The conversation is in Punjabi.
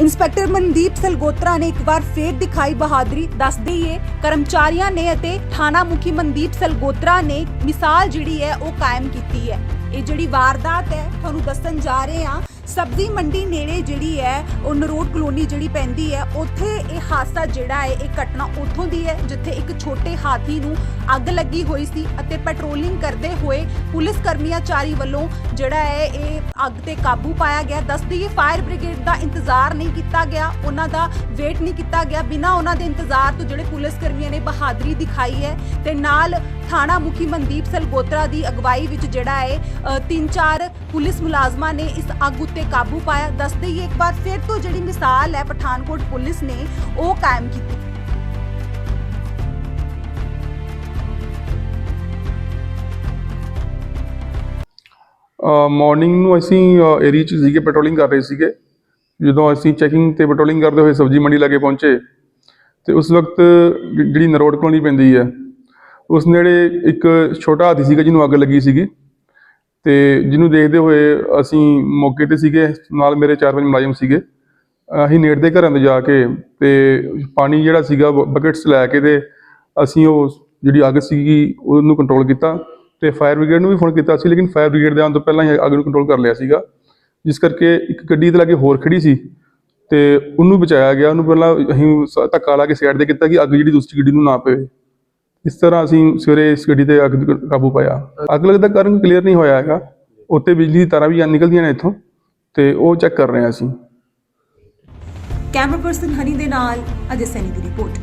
ਇੰਸਪੈਕਟਰ ਮਨਦੀਪ ਸਲਗੋਤਰਾ ਨੇ ਇੱਕ ਵਾਰ ਫੇਰ ਦਿਖਾਈ ਬਹਾਦਰੀ ਦੱਸ ਦਈਏ, ਕਰਮਚਾਰੀਆਂ ਨੇ ਅਤੇ ਥਾਣਾ ਮੁਖੀ ਮਨਦੀਪ ਸਲਗੋਤਰਾ ਨੇ ਮਿਸਾਲ ਜਿਹੜੀ ਹੈ ਉਹ ਕਾਇਮ ਕੀਤੀ ਹੈ। ਇਹ ਜਿਹੜੀ ਵਾਰਦਾਤ ਹੈ, ਤੁਹਾਨੂੰ ਦੱਸਣ ਜਾ ਰਹੇ ਹਾਂ। ਸਬਜ਼ੀ ਮੰਡੀ ਨੇੜੇ ਜਿਹੜੀ ਹੈ, ਉਹ ਨਰੋਡ ਕਲੋਨੀ ਜਿਹੜੀ ਪੈਂਦੀ ਹੈ, ਉੱਥੇ ਇਹ ਹਾਦਸਾ ਜਿਹੜਾ ਹੈ, ਇਹ ਘਟਨਾ ਉੱਥੋਂ ਦੀ ਹੈ, ਜਿੱਥੇ ਇੱਕ ਛੋਟੇ ਹਾਥੀ ਨੂੰ ਅੱਗ ਲੱਗੀ ਹੋਈ ਸੀ ਅਤੇ ਪੈਟਰੋਲਿੰਗ ਕਰਦੇ ਹੋਏ ਪੁਲਿਸ ਕਰਮੀਆਂ ਚਾਰੀ ਵੱਲੋਂ ਜਿਹੜਾ ਹੈ, ਇਹ ਅੱਗ ਤੇ ਕਾਬੂ ਪਾਇਆ ਗਿਆ। ਦੱਸਦੀ ਹੈ ਫਾਇਰ ਬ੍ਰਿਗੇਡ ਦਾ ਇੰਤਜ਼ਾਰ ਨਹੀਂ ਕੀਤਾ ਗਿਆ, ਉਹਨਾਂ ਦਾ ਵੇਟ ਨਹੀਂ ਕੀਤਾ ਗਿਆ। ਬਿਨਾਂ ਉਹਨਾਂ ਦੇ ਇੰਤਜ਼ਾਰ ਤੋਂ ਜਿਹੜੇ ਪੁਲਿਸ ਕਰਮੀਆਂ ਨੇ ਬਹਾਦਰੀ ਦਿਖਾਈ ਹੈ, ਤੇ ਨਾਲ ਥਾਣਾ ਮੁਖੀ ਮਨਦੀਪ ਸਲਗੋਤਰਾ ਦੀ ਅਗਵਾਈ ਵਿੱਚ ਜਿਹੜਾ ਹੈ ਤਿੰਨ ਚਾਰ ਪੁਲਿਸ ਮੁਲਾਜ਼ਮਾਂ ਨੇ ਇਸ ਅੱਗ ਉੱਤੇ ਕਾਬੂ ਪਾਇਆ। ਦੱਸ ਦਈਏ ਇੱਕ ਵਾਰ ਫਿਰ ਤੋਂ ਜਿਹੜੀ ਮਿਸਾਲ ਹੈ, ਪਠਾਨਕੋਟ ਪੁਲਿਸ ਨੇ ਉਹ ਕਾਇਮ ਕੀਤੀ। ਮਾਰਨਿੰਗ ਨੂੰ ਅਸੀਂ ਏਰੀਆ 'ਚ ਸੀਗੇ ਪੈਟਰੋਲਿੰਗ ਕਰ ਰਹੇ ਸੀਗੇ। ਜਦੋਂ ਅਸੀਂ ਚੈਕਿੰਗ ਤੇ ਪੈਟਰੋਲਿੰਗ ਕਰਦੇ ਹੋਏ ਸਬਜ਼ੀ ਮੰਡੀ ਲਾਗੇ ਪਹੁੰਚੇ, ਤੇ ਉਸ ਵਕਤ ਜਿਹੜੀ ਨਰੋੜ ਕਲੋਨੀ ਪੈਂਦੀ ਹੈ ਉਸ ਨੇੜੇ ਇੱਕ ਛੋਟਾ ਹਾਥੀ ਸੀਗਾ ਜਿਹਨੂੰ ਅੱਗ ਲੱਗੀ ਸੀਗੀ ਤੇ ਜਿਹਨੂੰ ਦੇਖਦੇ ਹੋਏ ਅਸੀਂ ਮੌਕੇ ਤੇ ਸੀਗੇ, ਨਾਲ ਮੇਰੇ ਚਾਰ ਪੰਜ ਮੁਲਾਜ਼ਮ ਸੀਗੇ। ਅਸੀਂ ਨੇੜੇ ਦੇ ਘਰਾਂ 'ਤੇ ਜਾ ਕੇ ਤੇ ਪਾਣੀ ਜਿਹੜਾ ਸੀਗਾ ਬਕਟਸ ਲੈ ਕੇ ਤੇ ਅਸੀਂ ਉਹ ਜਿਹੜੀ ਅੱਗ ਸੀਗੀ ਉਹਨੂੰ ਕੰਟਰੋਲ ਕੀਤਾ ਤੇ ਫਾਇਰ ਬ੍ਰਿਗੇਡ ਨੂੰ ਵੀ ਫੋਨ ਕੀਤਾ ਸੀ, ਲੇਕਿਨ ਫਾਇਰ ਬ੍ਰਿਗੇਡ ਦੇ ਆਉਣ ਤੋਂ ਪਹਿਲਾਂ ਹੀ ਅੱਗ ਨੂੰ ਕੰਟਰੋਲ ਕਰ ਲਿਆ ਸੀਗਾ। ਜਿਸ ਕਰਕੇ ਇੱਕ ਗੱਡੀ ਦੇ ਲਾਗੇ ਹੋਰ ਖੜੀ ਸੀ ਤੇ ਉਹਨੂੰ ਬਚਾਇਆ ਗਿਆ। ਉਹਨੂੰ ਪਹਿਲਾਂ ਅਸੀਂ ਧੱਕਾ ਲਾ ਕੇ ਸਾਈਡ ਤੇ ਕੀਤਾ ਕਿ ਅੱਗ ਜਿਹੜੀ ਦੂਸਰੀ ਗੱਡੀ ਨੂੰ ਨਾ ਪਵੇ। ਇਸ ਤਰ੍ਹਾਂ ਅਸੀਂ ਸਵੇਰੇ ਇਸ ਗੱਡੀ ਤੇ ਅੱਗ ਕਾਬੂ ਪਾਇਆ। ਅੱਗ ਲੱਗਦਾ ਕਾਰਨ ਕਲੀਅਰ ਨਹੀਂ ਹੋਇਆ ਹੈਗਾ। ਉੱਤੇ ਬਿਜਲੀ ਦੀ ਤਾਰਾਂ ਵੀ ਨਿਕਲਦੀਆਂ ਨੇ ਇੱਥੋਂ ਤੇ ਉਹ ਚੈੱਕ ਕਰ ਰਹੇ ਹਾਂ ਅਸੀਂ। ਕੈਮਰਾ ਪਰਸਨ ਹਨੀ ਦੇ ਨਾਲ, ਅਜੇ ਸੈਨੀ ਦੀ ਰਿਪੋਰਟ